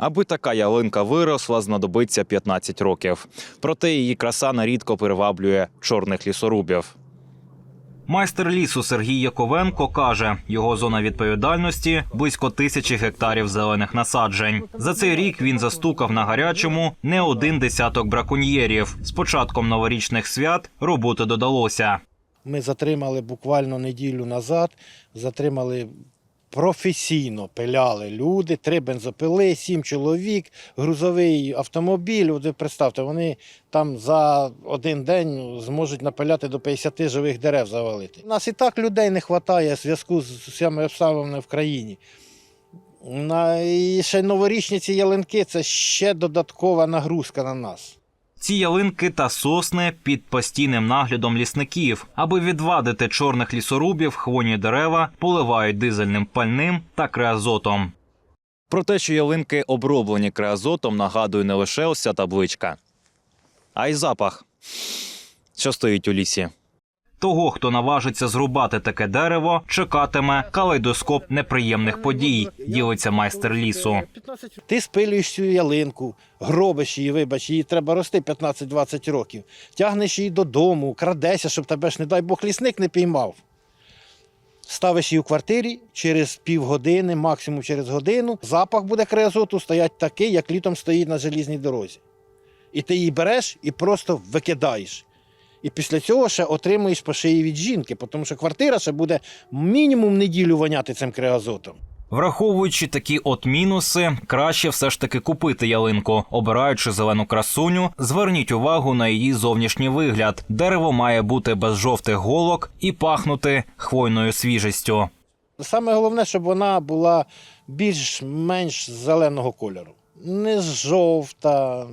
Аби така ялинка виросла, знадобиться 15 років. Проте її краса нарідко приваблює чорних лісорубів. Майстер лісу Сергій Яковенко каже, його зона відповідальності близько тисячі гектарів зелених насаджень. За цей рік він застукав на гарячому не один десяток браконьєрів. З початком новорічних свят роботи додалося. Ми затримали буквально неділю назад, затримали професійно пиляли люди, три бензопили, сім чоловік, грузовий автомобіль. От ви представте, вони там за один день зможуть напиляти до 50 живих дерев завалити. У нас і так людей не вистачає в зв'язку з всіми обставинами в країні. І ще новорічні ці ялинки це ще додаткова нагрузка на нас. Ці ялинки та сосни під постійним наглядом лісників, аби відвадити чорних лісорубів, хвойні дерева поливають дизельним пальним та креазотом. Про те, що ялинки оброблені креазотом, нагадує не лише ось табличка, а й запах, що стоїть у лісі. Того, хто наважиться зрубати таке дерево, чекатиме калейдоскоп неприємних подій, ділиться майстер лісу. Ти спилюєш цю ялинку, гробиш її, вибач, її треба рости 15-20 років. Тягнеш її додому, крадешся, щоб тебе ж, не дай Бог, лісник не піймав. Ставиш її у квартирі через півгодини, максимум через годину. Запах буде креозоту стоять такий, як літом стоїть на желізній дорозі. І ти її береш і просто викидаєш. І після цього ще отримуєш по шиї від жінки, тому що квартира ще буде мінімум неділю воняти цим креозотом. Враховуючи такі от мінуси, краще все ж таки купити ялинку. Обираючи зелену красуню, зверніть увагу на її зовнішній вигляд. Дерево має бути без жовтих голок і пахнути хвойною свіжістю. Саме головне, щоб вона була більш-менш зеленого кольору. Не жовта,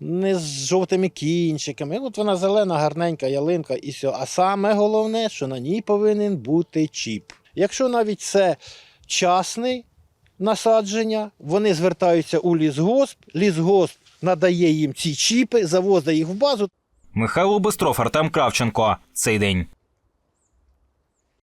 не з жовтими кінчиками. От вона зелена, гарненька ялинка і все. А саме головне, що на ній повинен бути чіп. Якщо навіть це часне насадження, вони звертаються у лісгосп, лісгосп надає їм ці чіпи, завозить їх в базу. Михайло Бистров, Артем Кравченко. Цей день.